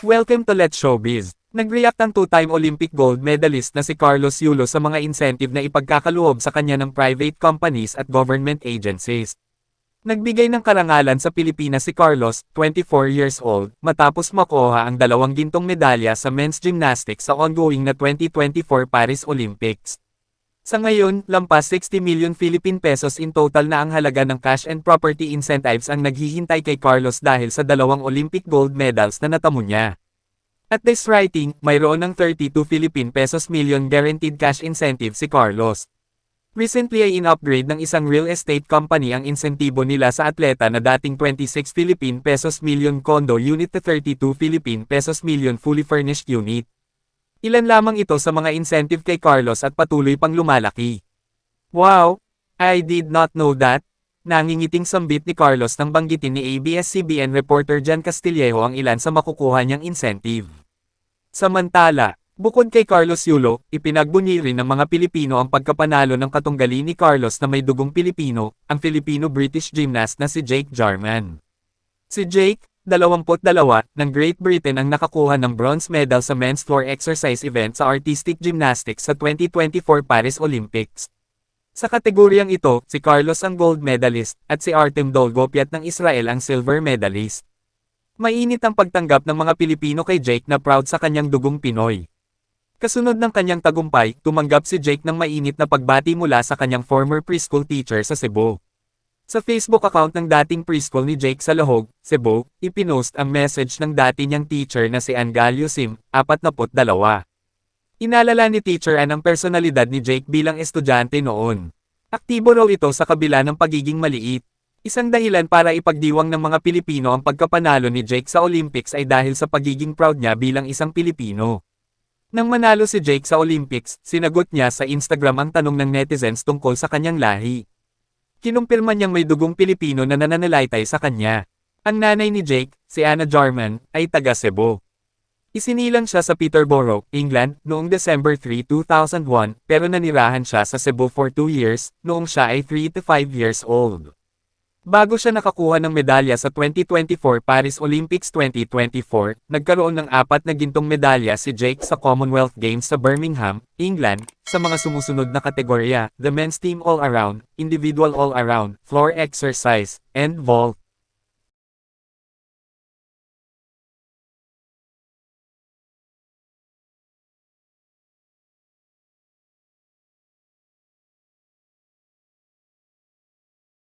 Welcome to Let's Showbiz. Nag-react ang two-time Olympic gold medalist na si Carlos Yulo sa mga incentive na ipagkakaloob sa kanya ng private companies at government agencies. Nagbigay ng karangalan sa Pilipinas si Carlos, 24 years old, matapos makuha ang dalawang gintong medalya sa men's gymnastics sa ongoing na 2024 Paris Olympics. Sa ngayon, lampas 60 million Philippine pesos in total na ang halaga ng cash and property incentives ang naghihintay kay Carlos dahil sa dalawang Olympic gold medals na natamo niya. At this writing, mayroon ng 32 Philippine pesos million guaranteed cash incentive si Carlos. Recently ay in-upgrade ng isang real estate company ang insentibo nila sa atleta na dating 26 Philippine pesos million condo unit to 32 Philippine pesos million fully furnished unit. Ilan lamang ito sa mga incentive kay Carlos at patuloy pang lumalaki. Wow! I did not know that. Nangingiting sambit ni Carlos nang banggitin ni ABS-CBN reporter Jan Castillejo ang ilan sa makukuha niyang incentive. Samantala, bukod kay Carlos Yulo, ipinagbunyi rin ng mga Pilipino ang pagkapanalo ng katunggali ni Carlos na may dugong Pilipino, ang Filipino-British gymnast na si Jake Jarman. Si Jake, 22, ng Great Britain ang nakakuha ng bronze medal sa men's floor exercise event sa artistic gymnastics sa 2024 Paris Olympics. Sa kategoryang ito, si Carlos ang gold medalist, at si Artem Dolgopiat ng Israel ang silver medalist. Mainit ang pagtanggap ng mga Pilipino kay Jake na proud sa kanyang dugong Pinoy. Kasunod ng kanyang tagumpay, tumanggap si Jake ng mainit na pagbati mula sa kanyang former preschool teacher sa Cebu. Sa Facebook account ng dating preschool ni Jake sa Lahog, Cebu, ipinost ang message ng dati niyang teacher na si Angalio Sim, 42. Inalala ni Teacher Ann ang personalidad ni Jake bilang estudyante noon. Aktibo raw ito sa kabila ng pagiging maliit. Isang dahilan para ipagdiwang ng mga Pilipino ang pagkapanalo ni Jake sa Olympics ay dahil sa pagiging proud niya bilang isang Pilipino. Nang manalo si Jake sa Olympics, sinagot niya sa Instagram ang tanong ng netizens tungkol sa kanyang lahi. Kinumpirma niyang may dugong Pilipino na nananalaytay sa kanya. Ang nanay ni Jake, si Anna Jarman, ay taga Cebu. Isinilang siya sa Peterborough, England, noong December 3, 2001, pero nanirahan siya sa Cebu for 2 years, noong siya ay 3 to 5 years old. Bago siya nakakuha ng medalya sa 2024 Paris Olympics 2024, nagkaroon ng apat na gintong medalya si Jake sa Commonwealth Games sa Birmingham, England, sa mga sumusunod na kategorya, the men's team all-around, individual all-around, floor exercise, and vault.